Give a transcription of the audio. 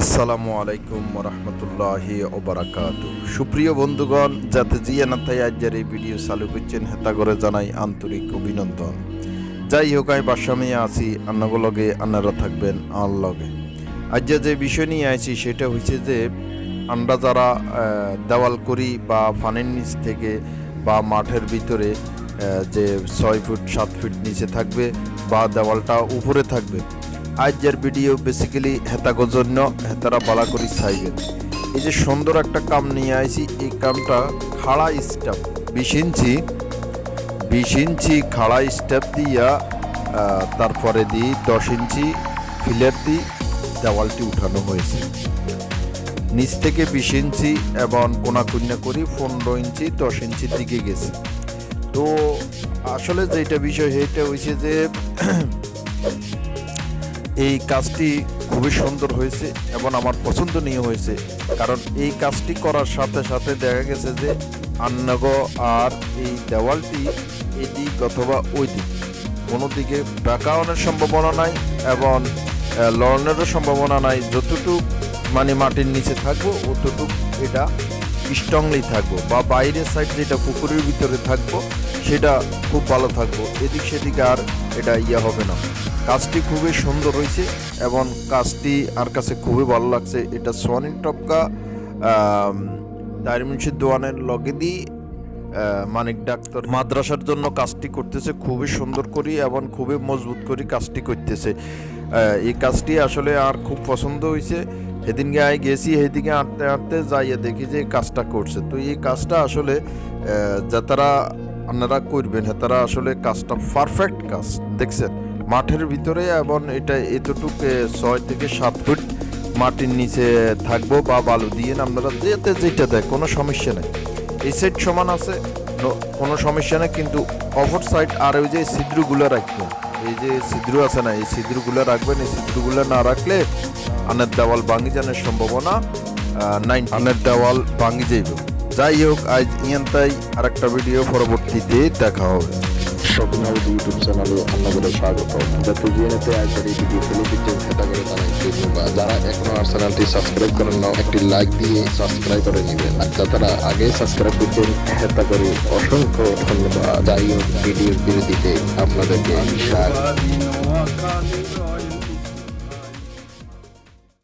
আসসালামু আলাইকুম রহমতুল্লাহি ওবরাকাত। সুপ্রিয় বন্ধুগণ যাতে জিয়া নাথাই আজ্জার এই ভিডিও চালু করছেন হেতা করে জানাই আন্তরিক অভিনন্দন। যাই হোক, আমি বাসামিয়া আছি আন্নাগুলগে আন্নারা থাকবেন আর লগে। আজ যে বিষয় নিয়ে আছি সেটা হচ্ছে যে আমরা যারা দেওয়াল করি বা ফানের নিচ থেকে বা মাঠের ভিতরে যে ছয় ফুট, সাত ফুট নিচে থাকবে বা দেওয়ালটা উপরে থাকবে আজকের ভিডিও বেসিক্যালি হেতাগোর জন্য হেতারা বালা করি চাইবেন এই যে সুন্দর একটা কাম নিয়ে আইছি, এই কামটা খাড়া স্টেপ বিশ ইঞ্চি বিশ ইঞ্চি খাড়া স্টেপ দিয়া তারপরে দিই দশ ইঞ্চি ফিলের দিই, দেওয়ালটি উঠানো হয়েছে। নিচ থেকে বিশ ইঞ্চি এবং কোনা কুন্যা করি পনেরো ইঞ্চি, দশ ইঞ্চির দিকে গেছে। তো আসলে যেটা বিষয়, সেটা হয়েছে যে এই কাজটি খুবই সুন্দর হয়েছে এবং আমার পছন্দনীয় হয়েছে। কারণ এই কাজটি করার সাথে সাথে দেখা গেছে যে আন্নাগ আর এই দেওয়ালটি এদিক অথবা ওই দিক কোনো দিকে ব্যাকাওয়ানের সম্ভাবনা নাই এবং লড়নেরও সম্ভাবনা নাই। যতটুকু মানে মাটির নিচে থাকব, অতটুকু এটা স্ট্রংলি থাকব বা বাইরের সাইড যেটা পুকুরের ভিতরে থাকব, সেটা খুব ভালো থাকব। এদিক সেদিক আর এটা ইয়ে হবে না। কাজটি খুবই সুন্দর হয়েছে এবং কাজটি আর কাছে খুবই ভালো লাগছে। এটা সোয়ানিন টপকা দারিমুন্সির দোয়ানের লগে দিয়ে মানিক ডাক্তার মাদ্রাসার জন্য কাজটি করতেছে, খুবই সুন্দর করি এবং খুবই মজবুত করি কাজটি করতেছে। এই কাজটি আসলে আর খুব পছন্দ হয়েছে। সেদিনকে আমি গেছি সেদিকে আঁটতে আঁটতে যাইয়ে দেখি যে কাজটা করছে। তো এই কাজটা আসলে যা তারা, আপনারা করবেন তারা আসলে কাজটা পারফেক্ট কাজ, দেখছেন? মাঠের ভিতরে এবং এটা এতটুকু ছয় থেকে সাত ফুট মাটির নিচে থাকব বা বালু দিয়ে আপনারা যেতে যেটা দেয় কোনো সমস্যা নেই। এই সাইড সমান আছে কোনো সমস্যা নেই কিন্তু অপর সাইড আর ওই যে ছিদ্রগুলো রাখবেন এই যে ছিদ্র আছে না এই ছিদ্রগুলো রাখবেন এই ছিদ্রগুলো না রাখলে আনের দেওয়াল ভাঙি জানার সম্ভাবনা নাইন আনের দেওয়াল ভাঙি যাইব। যাই হোক আজ ইয়ান তাই আরেকটা ভিডিও পরবর্তীতে দেখা হবে। স্বপ্ন হাউস ইউটিউব চ্যানেলে আপনাদের স্বাগত। যাতে জিএনএতে আসার এই ভিডিও করে জানাই ধন্যবাদ যারা এখনও আর চ্যানেলটি সাবস্ক্রাইব করেন না একটি লাইক দিয়ে সাবস্ক্রাইব করে নেবেন। আর যারা আগে সাবস্ক্রাইব করছেন সেটা করে অসংখ্য ধন্যবাদ। যাই হোক ভিডিওর বিরতিতে আপনাদেরকে স্বাগত।